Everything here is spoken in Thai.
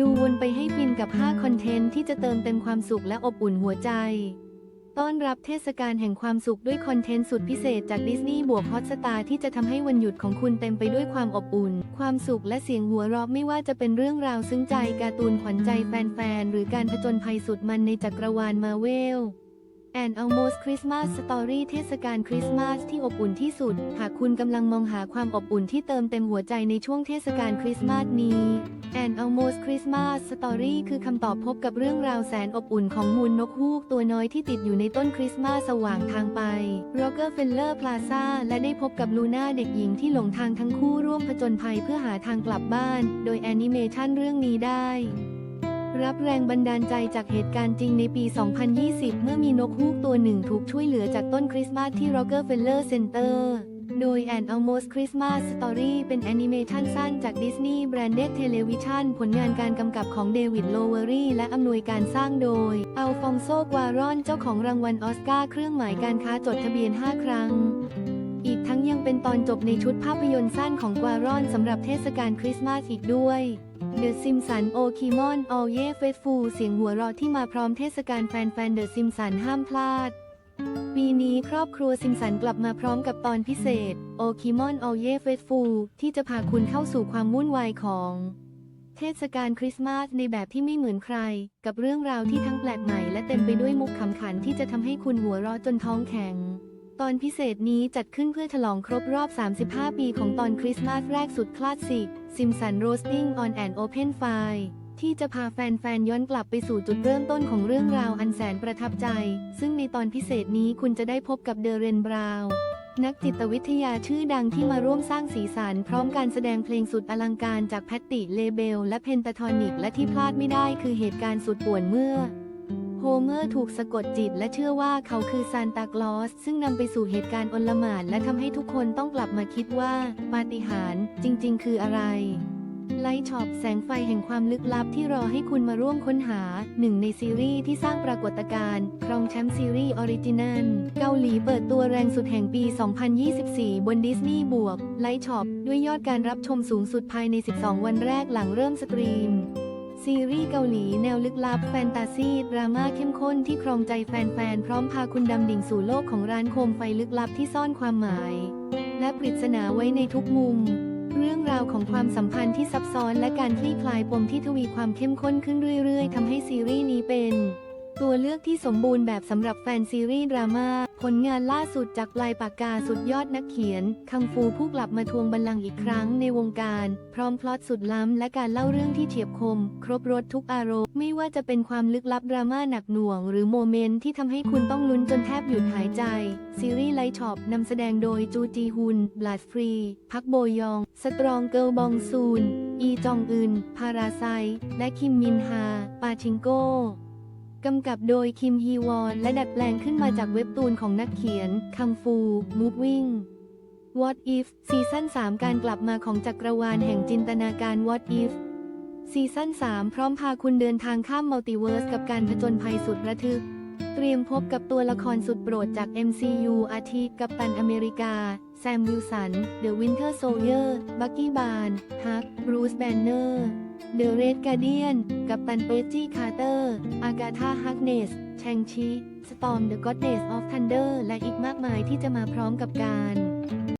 ดูวนไปให้ฟินกับ 5 คอนเทนต์ที่จะเติมเต็มความสุขและอบอุ่นหัวใจ ต้อนรับเทศกาลแห่งความสุขด้วยคอนเทนต์สุดพิเศษจากดิสนีย์บวกฮอตสตาร์ที่จะทำให้วันหยุดของคุณเต็มไปด้วยความอบอุ่น ความสุขและเสียงหัวเราะไม่ว่าจะเป็นเรื่องราวซึ้งใจการ์ตูนขวัญใจแฟนๆ หรือการผจญภัยสุดมันในจักรวาลมาเวล and almost Christmas Story เทศกาลคริสต์มาสที่อบอุ่นที่สุด หากคุณกำลังมองหาความอบอุ่นที่เติมเต็มหัวใจในช่วงเทศกาลคริสต์มาสนี้ and almost Christmas Story คือคำตอบพบกับเรื่องราวแสนอบอุ่นของมูลนกฮูกตัวน้อยที่ติดอยู่ในต้นคริสต์มาสสว่างทางไป Rockefeller Plaza และได้พบกับลูน่าเด็กหญิงที่หลงทางทั้งคู่ร่วมผจญภัยเพื่อหาทางกลับบ้าน โดยแอนิเมชันเรื่องนี้ได้รับแรงบันดาลใจจากเหตุการณ์จริงในปี 2020 เมื่อมีนกฮูกตัวหนึ่งถูกช่วยเหลือจากต้นคริสต์มาสที่ Rockefeller Center โดย An Almost Christmas Story เป็นแอนิเมชันสั้นจาก Disney Branded Television ผลงานการกำกับของเดวิดโลเวอรี่และอำนวยการสร้างโดย อัลฟองโซกวารอนเจ้าของรางวัลออสการ์เครื่องหมายการค้าจดทะเบียน 5 ครั้ง อีกทั้งยังเป็นตอนจบในชุดภาพยนตร์สั้นของกวารอนสำหรับเทศกาลคริสต์มาสอีกด้วยเดอะซิมสันโอคิมอนออเย่เฟสฟูเสียงหัวเราะที่มาพร้อมเทศกาลแฟนๆเดอะซิมสันห้ามพลาด ปีนี้ครอบครัวซิมสันกลับมาพร้อมกับตอนพิเศษ โอคิมอนออเยเฟสฟู ที่จะพาคุณเข้าสู่ความวุ่นวายของ เทศกาลคริสต์มาสในแบบที่ไม่เหมือนใคร กับเรื่องราวที่ทั้งแปลกใหม่และเต็มไปด้วยมุกขำขันที่จะทำให้คุณหัวเราะจนท้องแข็ง ตอนพิเศษนี้จัดขึ้นเพื่อฉลองครบรอบ 35 ปีของตอนคริสต์มาสแรกสุดคลาสสิก Simpson Roasting on an Open Fire ที่จะพาแฟนๆย้อนกลับไปสู่จุดเริ่มต้นของเรื่องราวอันแสนประทับใจ ซึ่งในตอนพิเศษนี้คุณจะได้พบกับเดเรนบราวนักจิตวิทยาชื่อดังที่มาร่วมสร้างสีสันพร้อมการแสดงเพลงสุดอลังการจากแพตติเลเบล และเพนตาทอนิก และที่พลาดไม่ได้คือเหตุการณ์สุดป่วนเมื่อโฮเมอร์ถูกสะกดจิตและเชื่อว่าเขาคือซานตาคลอส ซึ่งนำไปสู่เหตุการณ์อนลหม่านและทำให้ทุกคนต้องกลับมาคิดว่าปาฏิหาริย์จริง ๆ คืออะไร ไลท์ช็อปแสงไฟแห่งความลึกลับที่รอให้คุณมาร่วมค้นหา หนึ่งในซีรีส์ที่สร้างปรากฏการณ์ครองแชมป์ซีรีส์ออริจินัลเกาหลีเปิดตัวแรงสุดแห่งปี 2024 บนดิสนีย์บวกไลท์ช็อปด้วยยอดการรับชมสูงสุดภายใน 12 วันแรกหลังเริ่มสตรีมซีรีส์เกาหลีแนวลึกลับแฟนตาซีดราม่าเข้มข้นที่ครองใจแฟนๆ พร้อมพาคุณดำดิ่งสู่โลกของร้านโคมไฟลึกลับที่ซ่อนความหมาย และปริศนาไว้ในทุกมุม เรื่องราวของความสัมพันธ์ที่ซับซ้อนและการคลี่คลายปมที่ทวีความเข้มข้นขึ้นเรื่อย ๆทำให้ซีรีส์นี้เป็น ตัวเลือกที่สมบูรณ์แบบสำหรับแฟนซีรีส์ดราม่า ผลงานล่าสุดจากปลายปากกาสุดยอดนักเขียน คังฟูผู้กลับมาทวงบัลลังก์อีกครั้งในวงการ พร้อมพล็อตสุดล้ำและการเล่าเรื่องที่เฉียบคม ครบรถทุกอารมณ์ ไม่ว่าจะเป็นความลึกลับดราม่าหนักหน่วง หรือโมเมนต์ที่ทำให้คุณต้องลุ้นจนแทบหยุดหายใจ ซีรีส์ไลท์ช็อปนำแสดงโดยจูจีฮุน บลัดฟรี พักโบยอง สตรองเกิลบองซูน อีจองอึน พาราไซ และคิมมินฮา ปาชิงโก กำกับโดยคิมฮีวอน และดัดแปลงขึ้นมาจากเว็บตูนของนักเขียน คังฟู มูฟวิ่ง What If ซีซั่น3 การกลับมาของจักรวาลแห่งจินตนาการ What If ซีซั่น3 พร้อมพาคุณเดินทางข้ามมัลติเวิร์สกับการผจญภัยสุดระทึก เตรียมพบกับตัวละครสุดโปรดจาก MCU อาทิกัปตันอเมริกา แซมวิลสัน เดอะวินเทอร์โซเยอร์ บักกี้บาน ฮัก บรูซแบนเนอร์ เดอะเรดการเดียน กัปตันเปจี้คาร์เตอร์ากาธาฮักเนส แชงชี สตอมเดอะก็อดเนสออฟทันเดอร์ และอีกมากมายที่จะมาพร้อมกับการ